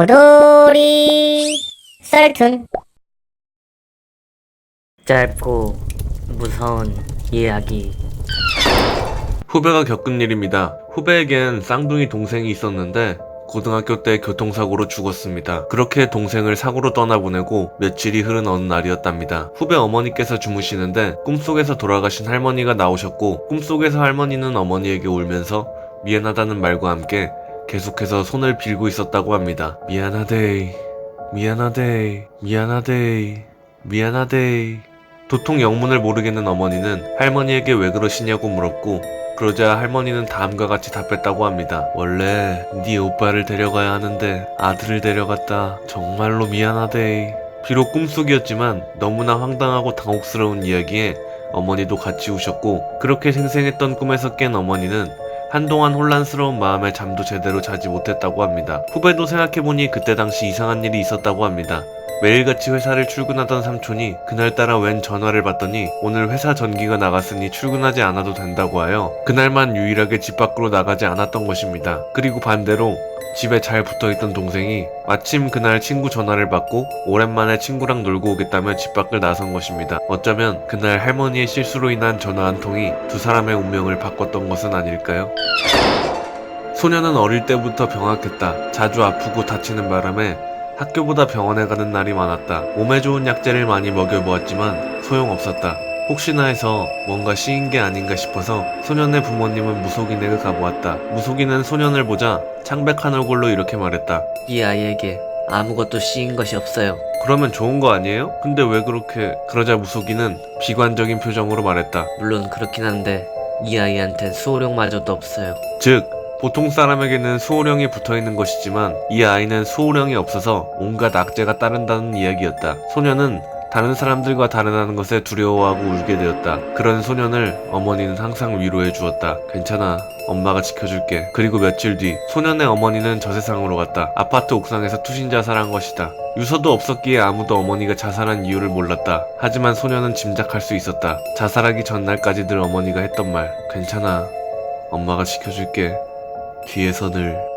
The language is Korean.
호돌이 썰툰 짧고 무서운 이야기 후배가 겪은 일입니다. 후배에겐 쌍둥이 동생이 있었는데 고등학교 때 교통사고로 죽었습니다. 그렇게 동생을 사고로 떠나보내고 며칠이 흐른 어느 날이었답니다. 후배 어머니께서 주무시는데 꿈속에서 돌아가신 할머니가 나오셨고 꿈속에서 할머니는 어머니에게 울면서 미안하다는 말과 함께 계속해서 손을 빌고 있었다고 합니다. 미안하데이, 미안하데이, 미안하데이, 미안하데이. 도통 영문을 모르겠는 어머니는 할머니에게 왜 그러시냐고 물었고 그러자 할머니는 다음과 같이 답했다고 합니다. 원래 네 오빠를 데려가야 하는데 아들을 데려갔다. 정말로 미안하대. 비록 꿈속이었지만 너무나 황당하고 당혹스러운 이야기에 어머니도 같이 우셨고 그렇게 생생했던 꿈에서 깬 어머니는 한동안 혼란스러운 마음에 잠도 제대로 자지 못했다고 합니다. 후배도 생각해보니 그때 당시 이상한 일이 있었다고 합니다. 매일같이 회사를 출근하던 삼촌이 그날따라 웬 전화를 받더니 오늘 회사 전기가 나갔으니 출근하지 않아도 된다고 하여 그날만 유일하게 집 밖으로 나가지 않았던 것입니다. 그리고 반대로 집에 잘 붙어있던 동생이 마침 그날 친구 전화를 받고 오랜만에 친구랑 놀고 오겠다며 집 밖을 나선 것입니다. 어쩌면 그날 할머니의 실수로 인한 전화 한 통이 두 사람의 운명을 바꿨던 것은 아닐까요? 소녀는 어릴 때부터 병학했다. 자주 아프고 다치는 바람에 학교보다 병원에 가는 날이 많았다. 몸에 좋은 약재를 많이 먹여보았지만 소용없었다. 혹시나 해서 뭔가 씌인 게 아닌가 싶어서 소년의 부모님은 무속인에게 가보았다. 무속인은 소년을 보자 창백한 얼굴로 이렇게 말했다. 이 아이에게 아무것도 씌인 것이 없어요 그러면 좋은 거 아니에요? 근데 왜 그렇게 그러자 무속인은 비관적인 표정으로 말했다. 물론 그렇긴 한데 이 아이한텐 수호령마저도 없어요 즉 보통 사람에게는 수호령이 붙어 있는 것이지만 이 아이는 수호령이 없어서 온갖 악재가 따른다는 이야기였다. 소녀는 다른 사람들과 다르다는 것에 두려워하고 울게 되었다. 그런 소년을 어머니는 항상 위로해 주었다. 괜찮아. 엄마가 지켜줄게. 그리고 며칠 뒤 소년의 어머니는 저 세상으로 갔다. 아파트 옥상에서 투신 자살한 것이다. 유서도 없었기에 아무도 어머니가 자살한 이유를 몰랐다. 하지만 소년은 짐작할 수 있었다. 자살하기 전날까지 늘 어머니가 했던 말. 괜찮아. 엄마가 지켜줄게. 뒤에서 늘